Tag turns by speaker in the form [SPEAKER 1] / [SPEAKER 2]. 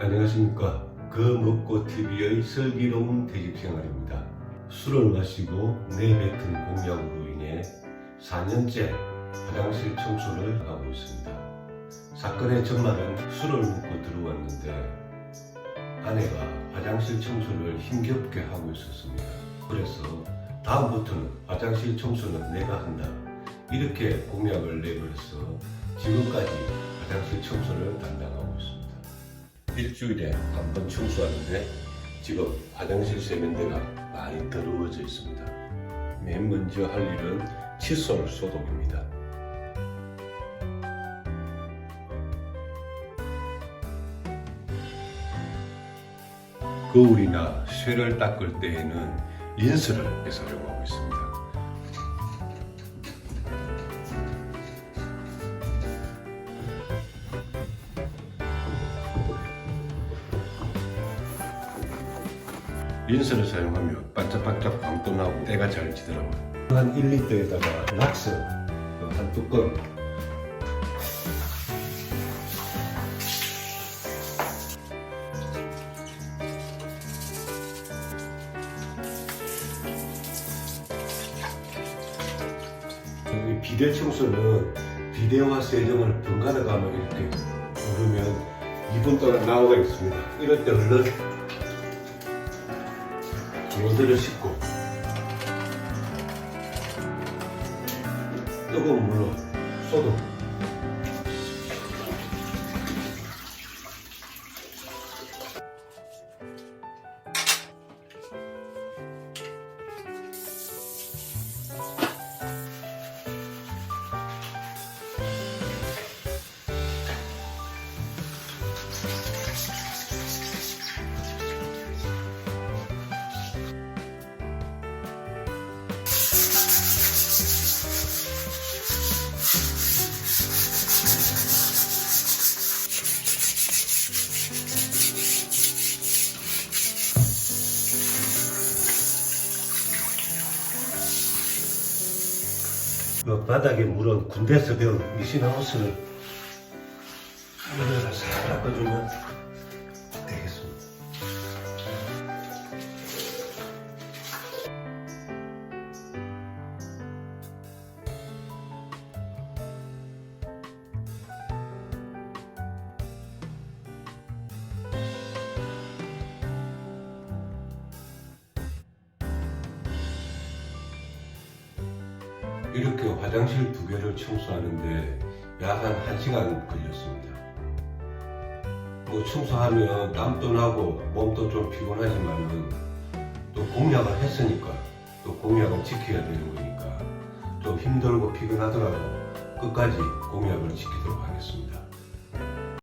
[SPEAKER 1] 안녕하십니까. 그 먹고 TV의 슬기로운 퇴직 생활입니다. 술을 마시고 내뱉은 공약으로 인해 4년째 화장실 청소를 하고 있습니다. 사건의 전말은 술을 먹고 들어왔는데 아내가 화장실 청소를 힘겹게 하고 있었습니다. 그래서 다음부터는 화장실 청소는 내가 한다. 이렇게 공약을 내버려서 지금까지 화장실 청소를 담당하고 있습니다. 일주일에 한 번 청소하는데 지금 화장실 세면대가 많이 더러워져 있습니다. 맨 먼저 할 일은 칫솔 소독입니다. 거울이나 쇠를 닦을 때에는 린스를 사용하고 있습니다. 린스를 사용하면 반짝반짝 광도 나고 때가 잘 지더라고요. 한 1리터에다가 락스 한 뚜껑 이 비대 청소는 비데와 세정을 번갈아 가며 이렇게 누르면 2분 동안 나오가 있습니다. 이럴 때 얼른 모드를 씻고. 뜨거운 물로 소독 그 바닥에 물은 군대에서 배운 미신하우스를 물에다 싹 닦아주면 이렇게 화장실 두 개를 청소하는데 약 한 1시간 걸렸습니다. 뭐 청소하면 땀도 나고 몸도 좀 피곤하지만은 또 공약을 했으니까 또 공약을 지켜야 되는 거니까 좀 힘들고 피곤하더라도 끝까지 공약을 지키도록 하겠습니다.